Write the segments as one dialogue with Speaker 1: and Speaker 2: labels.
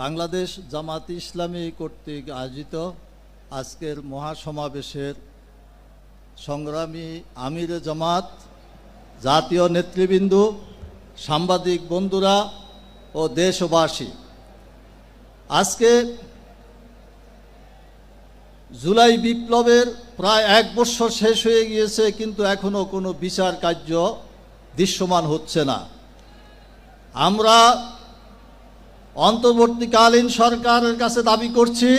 Speaker 1: বাংলাদেশ জামাত ইসলামী কর্তৃক আয়োজিত আজকের মহাসমাবেশের সংগ্রামী আমিরে জামাত, জাতীয় নেতৃবৃন্দ, সাংবাদিক বন্ধুরা ও দেশবাসী। আজকে জুলাই বিপ্লবের প্রায় এক বছর শেষ হয়ে গিয়েছে, কিন্তু এখনও কোনো বিচার কার্য দৃশ্যমান হচ্ছে না। আমরা অন্তর্বর্তীকালীন সরকারের কাছে দাবি করছি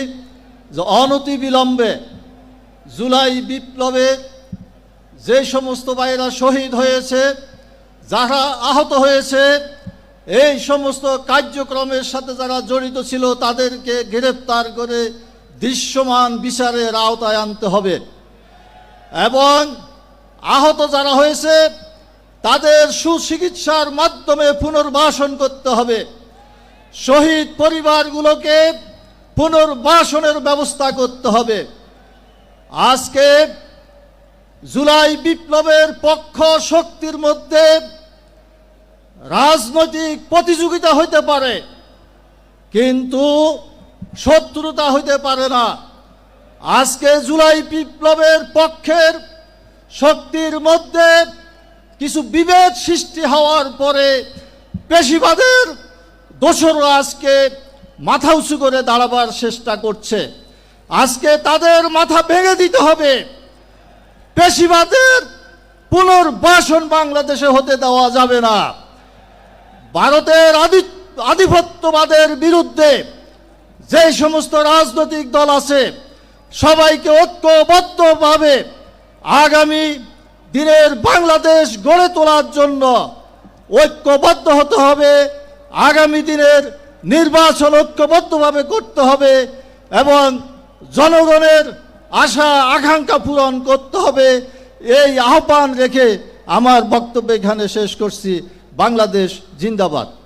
Speaker 1: যে অনতি বিলম্বে জুলাই বিপ্লবে যে সমস্ত ভাইরা শহীদ হয়েছে, যারা আহত হয়েছে, এই সমস্ত কার্যক্রমের সাথে যারা জড়িত ছিল, তাদেরকে গ্রেপ্তার করে দৃশ্যমান বিচারের আওতায় আনতে হবে। এবং আহত যারা হয়েছে, তাদের সুচিকিৎসার মাধ্যমে পুনর্বাসন করতে হবে। শহীদ পরিবারগুলোকে পুনর্বাসনের ব্যবস্থা করতে হবে। আজকে জুলাই বিপ্লবের পক্ষ শক্তির মধ্যে রাজনৈতিক প্রতিযোগিতা হইতে পারে, কিন্তু শত্রুতা হইতে পারে না। আজকে জুলাই বিপ্লবের পক্ষের শক্তির মধ্যে কিছু বিভেদ সৃষ্টি হওয়ার পরে পেশিবাদের দোসররা আজকে মাথা উঁচু করে দাঁড়াবার চেষ্টা করছে। আজকে তাদের মাথা ভেঙে দিতে হবে। পেশিবাদের পুনর্বাসন বাংলাদেশে হতে দেওয়া যাবে না। ভারতের আদি, আধিপত্যবাদের বিরুদ্ধে যে সমস্ত রাজনৈতিক দল আছে, সবাইকে ঐক্যবদ্ধভাবে আগামী দিনের বাংলাদেশ গড়ে তোলার জন্য ঐক্যবদ্ধ হতে হবে। আগামী দিনের নির্বাচন ঐক্যবদ্ধভাবে করতে হবে এবং জনগণের আশা, আকাঙ্ক্ষা পূরণ করতে হবে। এই আহ্বান রেখে আমার বক্তব্য এখানে শেষ করছি। বাংলাদেশ জিন্দাবাদ।